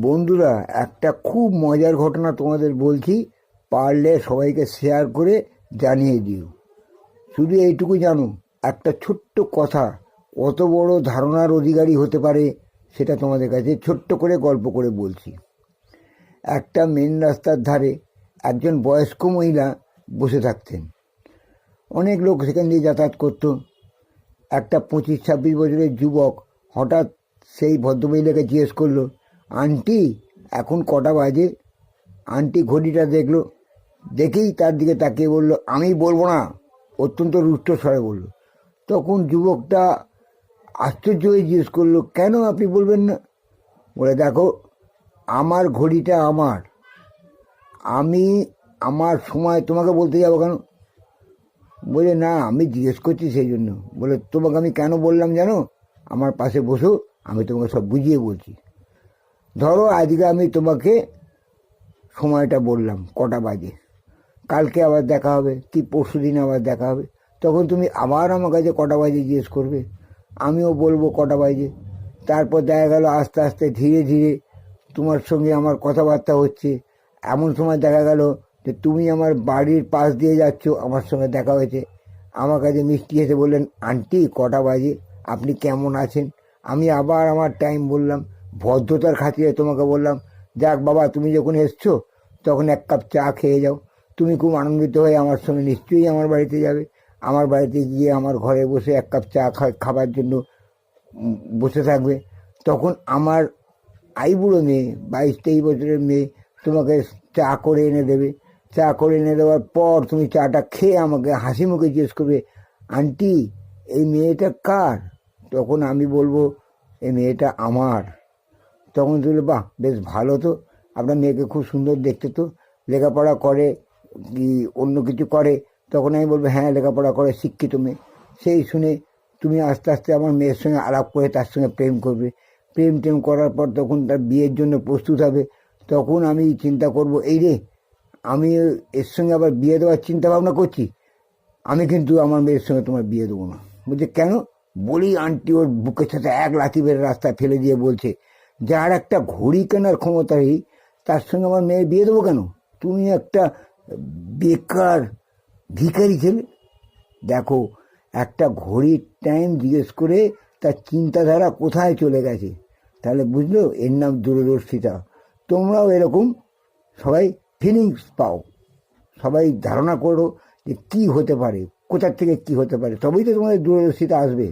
বন্ধুরা, একটা খুব মজার ঘটনা তোমাদের বলছি, পারলে সবাইকে শেয়ার করে জানিয়ে দিও। শুধু এইটুকু জানো, একটা ছোট্ট কথা, কত বড় ধারণার অধিকারী হতে পারে সেটা তোমাদের কাছে ছোট্ট করে গল্প করে বলছি। একটা মেন রাস্তার ধারে একজন বয়স্ক মহিলা বসে থাকতেন। অনেক লোক সেখান দিয়ে যাতায়াত করতো। একটা পঁচিশ ছাব্বিশ বছরের যুবক হঠাৎ সেই ভদ্রমহিলাকে জিজ্ঞেস করল আন্টি, এখন কটা বাজে? আন্টি ঘড়িটা দেখল, দেখেই তার দিকে তাকিয়ে বলল, আমি বলব না। অত্যন্ত রুষ্ট স্বরে বলল। তখন যুবকটা আশ্চর্য হয়ে জিজ্ঞেস করল, কেন আপনি বলবেন না? বলে, দেখো, আমার ঘড়িটা আমার। আমি আমার সময় তোমাকে বলতে যাব কেন? বলে, না, আমি জিজ্ঞেস করছি সেই জন্য। বলে, তোমাকে আমি কেন বললাম জানো? আমার পাশে বসো, আমি তোমাকে সব বুঝিয়ে বলছি। ধরো আজকে আমি তোমাকে সময়টা বললাম, কটা বাজে। কালকে আবার দেখা হবে, কি পরশু দিন আবার দেখা হবে। তখন তুমি আবার আমার কাছে কটা বাজে জিজ্ঞেস করবে। আমিও বলব কটা বাজে। তারপর দেখা গেল আস্তে আস্তে ধীরে ধীরে তোমার সঙ্গে আমার কথাবার্তা হচ্ছে। এমন সময় দেখা গেল যে তুমি আমার বাড়ির পাশ দিয়ে যাচ্ছ, আমার সঙ্গে দেখা হয়েছে। আমার কাছে মিষ্টি এসে বললেন, আন্টি, কটা বাজে? আপনি কেমন আছেন? আমি আবার আমার টাইম বললাম ভদ্রতার খাতিরে তোমাকে বললাম যাক বাবা, তুমি যখন এসছো, তখন এক কাপ চা খেয়ে যাও। তুমি খুব আনন্দিত হয়ে আমার সঙ্গে নিশ্চয়ই আমার বাড়িতে যাবে। আমার বাড়িতে গিয়ে আমার ঘরে বসে এক কাপ চা খাবার জন্য বসে থাকবে। তখন আমার আইবুড়ো মেয়ে, বাইশ তেইশ বছরের মেয়ে, তোমাকে চা করে এনে দেবে। চা করে এনে দেওয়ার পর তুমি চাটা খেয়ে আমাকে হাসি মুখে জিজ্ঞেস করবে, আন্টি, এই মেয়েটা কার? তখন আমি বলব, এই মেয়েটা আমার। তখন তুলে বাহ, বেশ ভালো তো। আপনার মেয়েকে খুব সুন্দর দেখতে তো। লেখাপড়া করে কি অন্য কিছু করে? তখন আমি বলব হ্যাঁ লেখাপড়া করে শিক্ষিত মেয়ে। সেই শুনে তুমি আস্তে আস্তে আমার মেয়ের সঙ্গে আলাপ করে তার সঙ্গে প্রেম করবে। প্রেম টেম করার পর তখন তার বিয়ের জন্য প্রস্তুত হবে। তখন আমি চিন্তা করব, এই রে, আমি এর সঙ্গে আবার বিয়ে দেওয়ার চিন্তা ভাবনা করছি? আমি কিন্তু আমার মেয়ের সঙ্গে তোমার বিয়ে দেবো না। বলছে, কেন? বলি আন্টি ওর বুকের সাথে এক লাথি বেড়ে রাস্তায় ফেলে দিয়ে বলছে যার একটা ঘড়ি কেনার ক্ষমতা নেই, তার সঙ্গে আমার মেয়ে বিয়ে দেবো কেন? তুমি একটা বেকার ভিখারি ছেলে। দেখো, একটা ঘড়ির টাইম জিজ্ঞেস করে তার চিন্তাধারা কোথায় চলে গেছে। তাহলে বুঝলো, এর নাম দূরদর্শিতা। তোমরাও এরকম সবাই ফিলিংস পাও। সবাই ধারণা করো যে কি হতে পারে, কোথার থেকে কি হতে পারে, তবেই তো তোমাদের দূরদর্শিতা আসবে।